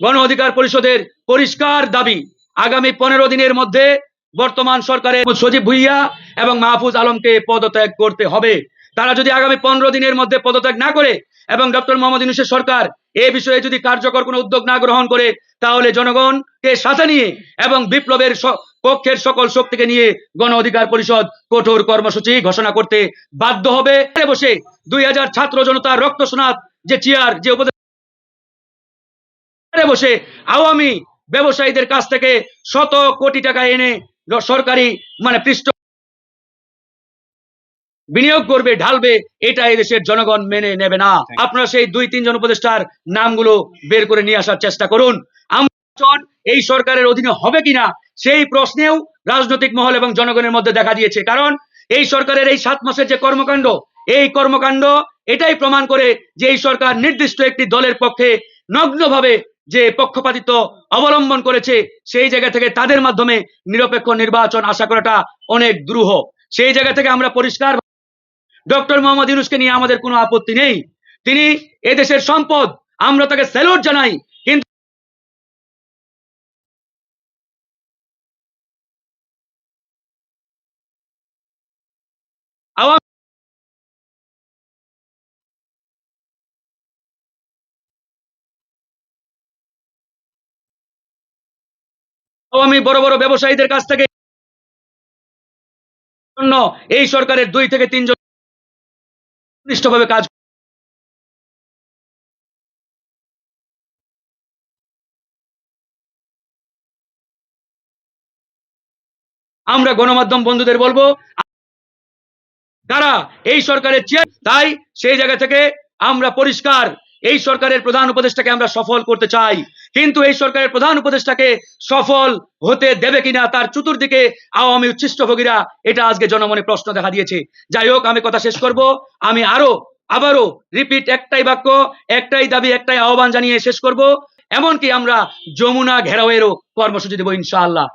গণ অধিকার পরিষদের পরিষ্কার দাবি। আগামী পনেরো দিনের মধ্যে বর্তমান সরকারের সজীব ভুইয়া এবং মাহফুজ আলমকে পদত্যাগ করতে হবে। তারা যদি আগামী পনেরো দিনের মধ্যে পদত্যাগ না করে এবং ডক্টর মোহাম্মদ ইউনুসের সরকার এ বিষয়ে যদি কার্যকর কোনো উদ্যোগ না গ্রহণ করে, তাহলে জনগণকে সাথে নিয়ে এবং বিপ্লবের পক্ষের সকল শক্তিকে নিয়ে গণ অধিকার পরিষদ কঠোর কর্মসূচি ঘোষণা করতে বাধ্য হবে। বসে দুই হাজার ছাত্র জনতার রক্ত সোনাত যে চেয়ার, যে উপদেশ বসে আওয়ামী ব্যবসায়ীদের কাছ থেকে শত কোটি টাকা এনে সরকারি মানে পৃষ্ঠ বিনিয়োগ করবে ঢালবে এটা দেশের জনগণ মেনে নেবে না। আপনারা সেই দুই তিনজন উপদেষ্টার নামগুলো বের করে নিয়ে আসার চেষ্টা করুন। এই সরকারের অধীনে হবে কিনা সেই প্রশ্নেও রাজনৈতিক মহল এবং জনগণের মধ্যে দেখা দিয়েছে। কারণ এই সরকারের এই সাত মাসের যে কর্মকাণ্ড এই কর্মকাণ্ড এটাই প্রমাণ করে যে এই সরকার নির্দিষ্ট একটি দলের পক্ষে নগ্নভাবে যে পক্ষপাতিত্ব অবলম্বন করেছে, সেই জায়গা থেকে তাদের মাধ্যমে নিরপেক্ষ নির্বাচন আশা করাটা অনেক দ্রুহ। সেই জায়গা থেকে আমরা পরিষ্কার ডক্টর মোহাম্মদ ইউনুসকে নিয়ে আমাদের কোনো আপত্তি নেই। তিনি এদেশের সম্পদ, আমরা তাকে স্যালুট জানাই, কিন্তু আওয়ামী আওয়ামী বড় বড় ব্যবসায়ীদের কাছ থেকে জন্য এই সরকারের দুই থেকে তিনজন নিষ্ঠভাবে কাজ আমরা গণমাধ্যম বন্ধুদের বলব কারা এই সরকারের চেয়ার তাই সেই জায়গা থেকে আমরা পরিষ্কার এই সরকারের প্রধান উপদেষ্টাকে আমরা সফল করতে চাই। কিন্তু এই সরকারের প্রধান উপদেষ্টাকে সফল হতে দেবে কিনা, তার চতুর্দিকে আওয়ামী উচ্ছিষ্টভোগীরা এটা আজকে জনমনে প্রশ্ন দেখা দিয়েছে। যাই হোক, আমি কথা শেষ করব। আমি আরও, আবারও রিপিট একটাই বাক্য, একটাই দাবি, একটাই আহ্বান জানিয়ে শেষ করব। এমনকি আমরা যমুনা ঘেরাওয়েরও কর্মসূচি দেবো ইনশাআল্লাহ।